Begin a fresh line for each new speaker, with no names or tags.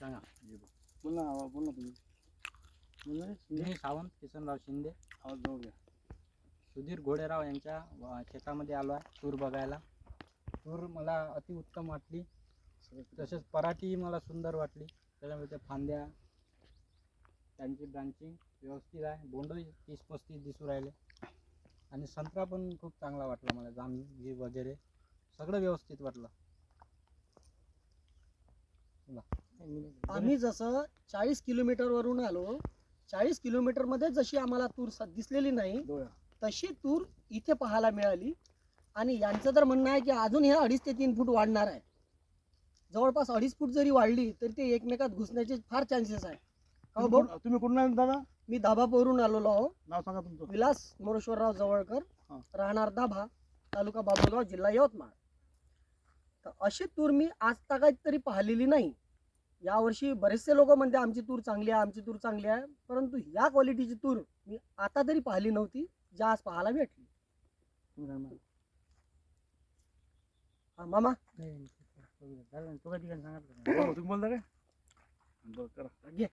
सांगा.
बोल ना आवाज बोल ना तुम्ही. बोल ना रे, शिंदे.
मी सावंत किसनराव शिंदे.
आवाज जवळ घ्या
सुधीर घोडेराव यांच्या शेतामध्ये आलो आहे तूर बघायला. तूर मला अतिउत्तम वाटली. तसेच पराठी मला सुंदर वाटली. त्याच्यामध्ये फांद्या त्यांची ब्रांचिंग व्यवस्थित आहे. बोंडही तीस पस्तीस दिसू राहिले. आणि संत्रा पण खूप चांगला वाटला मला जांभी वगैरे. सगळं व्यवस्थित वाटलं.
आम्ही जसं चाळीस किलोमीटर वरून आलो चाळीस किलोमीटरमध्ये जशी आम्हाला तूर दिसलेली नाही. तशी तूर इथे पाहायला मिळाली. आणि यांचं तर म्हणणं आहे की अजून हे अडीच ते तीन फूट वाढणार आहे. जवळपास अडीच फूट जरी वाढली तरी ते एकमेकात घुसण्याचे फार चान्सेस आहे हो
तुम्ही
भाऊ?
कुठं- तुम्ही कुठून दादा?
मी दाभापूरहून आलेलो आहो.
नाव सांगा तुमचं.
विलास मोरेश्वरराव जवळकर. राहणार दाभा तालुका बाबुलगाव जिल्हा यवतमाळ. तर अशी तूर मी आज तगायत तरी पाहिलेली नाही. यावर्षी बरेचसे लोक म्हणते आमची तूर चांगली आहे आमची तूर चांगली आहे. परंतु या क्वालिटीची तूर मी आता तरी पाहिली नव्हती ज्या आज पाहायला भेटली? हा, मामा.
हो, तुम्ही बोलता काय? बरं करा.
घे.